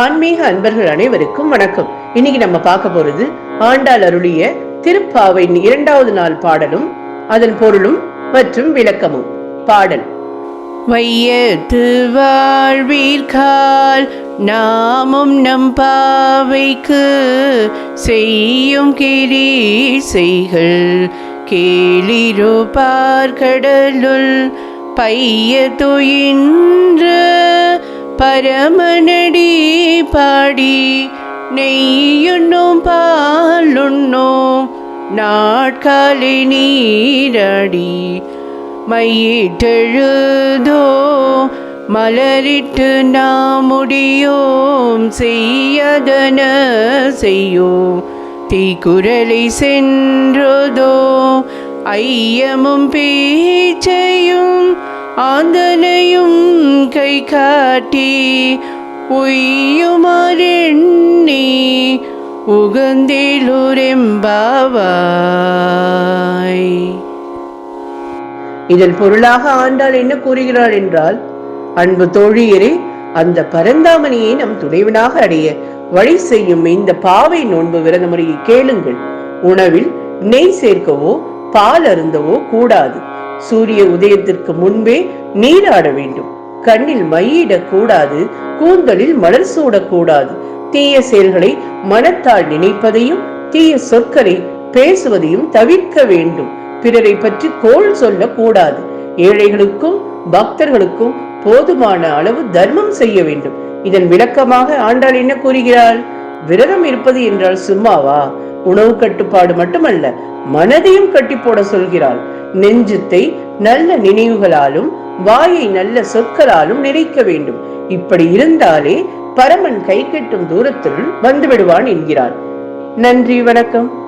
ஆன்மீக அன்பர்கள் அனைவருக்கும் வணக்கம். இன்னைக்கு நம்ம பார்க்க போறது ஆண்டாள் அருளிய திருப்பாவையின் இரண்டாவது நாள் பாடலும் அதன் பொருளும் மற்றும் விளக்கமும். பாடல். வையத்து வாழ்வீர்கால் நாமும் நம் பாவைக்கு செய்யும் கிரீசைகள் கேளிரோ பார்க்கடலுள் பைய துயின்ற பரமனடி பாடி நெய்யுண்ணும் பாலுண்ணும் நாட்காலை நீராடி. மையிட்டெழுதோ மலரிட்டு நாம் முடியோம் செய்யதன செய்யோம். தீக்குரலை சென்றதோ ஐயமும் பேச்சையும் ஆந்தனையும் காட்டி உய்யுமாறெண்ணி உகந்திலுரெம்பாவாய். இதன் பொருளாக ஆண்டாள் என்ன கூறுகிறாள் என்றால் அன்பு தோழியரே அந்த பரந்தாமணியை நம் துணைவனாக அடைய வழி செய்யும் இந்த பாவை நோன்பு விரத முறையை கேளுங்கள். உணவில் நெய் சேர்க்கவோ பால் அருந்தவோ கூடாது. சூரிய உதயத்திற்கு முன்பே நீராட வேண்டும். கண்ணில் மையிடக் கூடாது கூந்தலில் மலர் சூடக்கூடாது. தீய செயல்களை மனத்தால் நினைப்பதையும் தீய சொற்களை பேசுவதையும் தவிர்க்க வேண்டும். பிறரை பற்றி கோள் சொல்லக்கூடாது. ஏழைகளுக்கும் பக்தர்களுக்கும் போதுமான அளவு தர்மம் செய்ய வேண்டும். இதன் விளக்கமாக ஆண்டாள் என்ன கூறுகிறாள்? விரதம் இருப்பது என்றால் சும்மாவா? உணவு கட்டுப்பாடு மட்டுமல்ல மனதையும் கட்டி போட சொல்கிறாள். நெஞ்சத்தை நல்ல நினைவுகளாலும் வாயை நல்ல சொற்களாலும் நிறைக்க வேண்டும். இப்படி இருந்தாலே பரமன் கை கட்டும் தூரத்தில் வந்து விடுவான் நன்றி வணக்கம்.